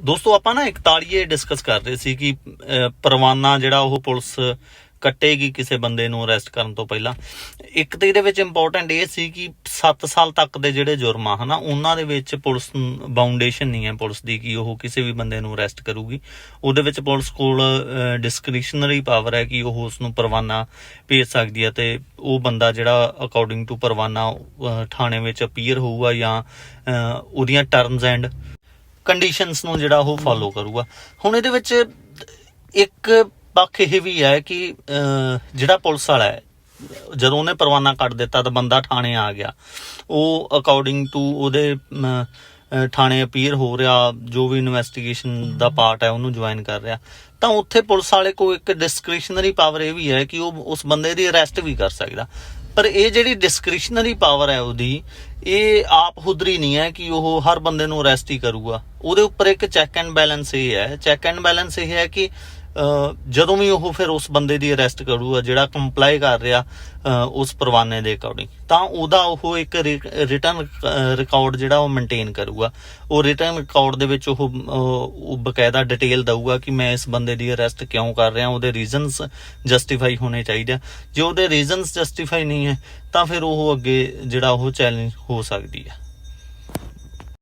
ਦੋਸਤੋ ਆਪਾਂ ਨਾ 41 ਡਿਸਕਸ ਕਰ ਰਹੇ ਸੀ ਕਿ ਅਹ, ਪਰਵਾਨਾ ਜਿਹੜਾ ਉਹ ਪੁਲਿਸ ਕੱਟੇਗੀ ਕਿਸੇ ਬੰਦੇ ਨੂੰ ਅਰੈਸਟ ਕਰਨ ਤੋਂ ਪਹਿਲਾਂ। ਇੱਕ ਤੇ ਇਹਦੇ ਵਿੱਚ ਇੰਪੋਰਟੈਂਟ ਇਹ ਸੀ ਕਿ 7 ਸਾਲ ਤੱਕ ਦੇ ਜਿਹੜੇ ਜੁਰਮ ਆ ਹਨਾ ਉਹਨਾਂ ਦੇ ਵਿੱਚ ਪੁਲਿਸ ਬਾਉਂਡੇਸ਼ਨ ਨਹੀਂ ਹੈ ਪੁਲਿਸ ਦੀ ਕਿ ਉਹ ਕਿਸੇ ਵੀ ਬੰਦੇ ਨੂੰ ਅਰੈਸਟ ਕਰੂਗੀ। ਉਹਦੇ ਵਿੱਚ ਪੁਲਿਸ ਕੋਲ ਡਿਸਕ੍ਰਿਸ਼ਨਰੀ ਪਾਵਰ ਹੈ ਕਿ ਉਹ ਉਸ ਨੂੰ ਪਰਵਾਨਾ ਭੇਜ ਸਕਦੀ ਹੈ ਤੇ ਉਹ ਬੰਦਾ ਜਿਹੜਾ ਅਕੋਰਡਿੰਗ ਟੂ ਪਰਵਾਨਾ ਥਾਣੇ ਵਿੱਚ ਅਪੀਅਰ ਹੋਊਗਾ ਜਾਂ ਉਹਦੀਆਂ ਟਰਮਸ ਐਂਡ ਕੰਡੀਸ਼ਨਸ ਨੂੰ ਜਿਹੜਾ ਉਹ ਫਾਲੋ ਕਰੂਗਾ। ਹੁਣ ਇਹਦੇ ਵਿੱਚ ਇੱਕ ਪੱਖ ਇਹ ਵੀ ਹੈ ਕਿ ਜਿਹੜਾ ਪੁਲਿਸ ਵਾਲਾ ਹੈ ਜਦੋਂ ਉਹਨੇ ਪਰਵਾਨਾ ਕੱਟ ਦਿੱਤਾ ਤਾਂ ਬੰਦਾ ਥਾਣੇ ਆ ਗਿਆ। ਉਹ ਅਕੋਰਡਿੰਗ ਟੂ ਉਹਦੇ ਥਾਣੇ ਅਪੀਅਰ ਹੋ ਰਿਹਾ ਜੋ ਵੀ ਇਨਵੈਸਟੀਗੇਸ਼ਨ ਦਾ ਪਾਰਟ ਹੈ ਉਹਨੂੰ ਜੁਆਇਨ ਕਰ ਰਿਹਾ। ਤਾਂ ਉੱਥੇ ਪੁਲਿਸ ਵਾਲੇ ਕੋਲ ਇੱਕ ਡਿਸਕ੍ਰਿਸ਼ਨਰੀ ਪਾਵਰ ਇਹ ਵੀ ਹੈ ਕਿ ਉਹ ਉਸ ਬੰਦੇ ਦੀ ਅਰੈਸਟ ਵੀ ਕਰ ਸਕਦਾ। ਪਰ ਇਹ ਜਿਹੜੀ ਡਿਸਕ੍ਰਿਸ਼ਨਰੀ ਪਾਵਰ ਹੈ ਉਹਦੀ, ਇਹ ਆਪ ਹੁਦਰੀ ਨਹੀਂ ਹੈ ਕਿ ਉਹ ਹਰ ਬੰਦੇ ਨੂੰ ਅਰੈਸਟ ਹੀ ਕਰੂਗਾ। ਉਹਦੇ ਉੱਪਰ ਇੱਕ ਚੈੱਕ ਐਂਡ ਬੈਲੈਂਸ ਇਹ ਹੈ। ਚੈੱਕ ਐਂਡ ਬੈਲੈਂਸ ਇਹ ਹੈ ਕਿ ਜਦੋਂ ਵੀ ਉਹ ਫਿਰ ਉਸ ਬੰਦੇ ਦੀ ਅਰੈਸਟ ਕਰੂਗਾ, ਜਿਹੜਾ ਕੰਪਲਾਈ ਕਰ ਰਿਹਾ ਉਸ ਪਰਵਾਨੇ ਦੇ ਅਕੋਰਡਿੰਗ ਤਾਂ ਉਹਦਾ ਉਹ ਇੱਕ ਰਿਟਰਨ ਰਿਕਾਰਡ ਜਿਹੜਾ ਉਹ ਮੇਨਟੇਨ ਕਰੂਗਾ। ਉਹ ਰਿਟਰਨ ਰਿਕਾਰਡ ਦੇ ਵਿੱਚ ਉਹ ਉਹ ਬਕਾਇਦਾ ਡਿਟੇਲ ਦਊਗਾ ਕਿ ਮੈਂ ਇਸ ਬੰਦੇ ਦੀ ਅਰੈਸਟ ਕਿਉਂ ਕਰ ਰਿਹਾ, ਉਹਦੇ ਰੀਜ਼ਨਸ ਜਸਟੀਫਾਈ ਹੋਣੇ ਚਾਹੀਦੇ ਆ। ਜੇ ਉਹਦੇ ਰੀਜ਼ਨਸ ਜਸਟੀਫਾਈ ਨਹੀਂ ਹੈ, ਤਾਂ ਫਿਰ ਉਹ ਅੱਗੇ ਜਿਹੜਾ ਉਹ ਚੈਲੰਜ ਹੋ ਸਕਦੀ ਹੈ।